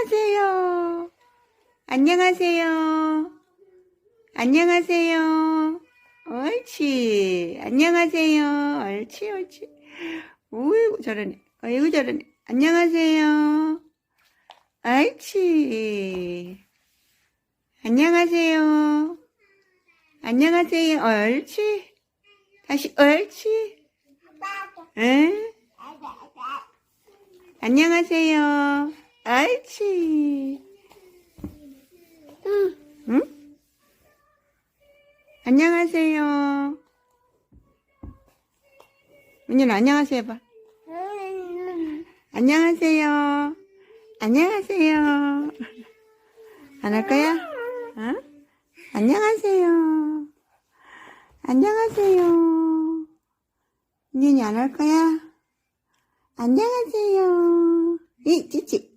안녕하세요. 안녕하세요. 안녕하세요. 옳지. 안녕하세요. 옳지, 옳지. 우이구, 저러네. 어이구, 저러네. 안녕하세요. 옳지. 안녕하세요. 안녕하세요. 옳지. 다시, 옳지. 응? 안녕하세요. 옳지. 응? 안녕하세요. 민준 안녕하세요 해봐. 안녕하세요. 안녕하세요. 안 할 거야? 어? 안녕하세요. 안녕하세요. 민준이 안 할 거야? 안녕하세요. 이, 찌찌.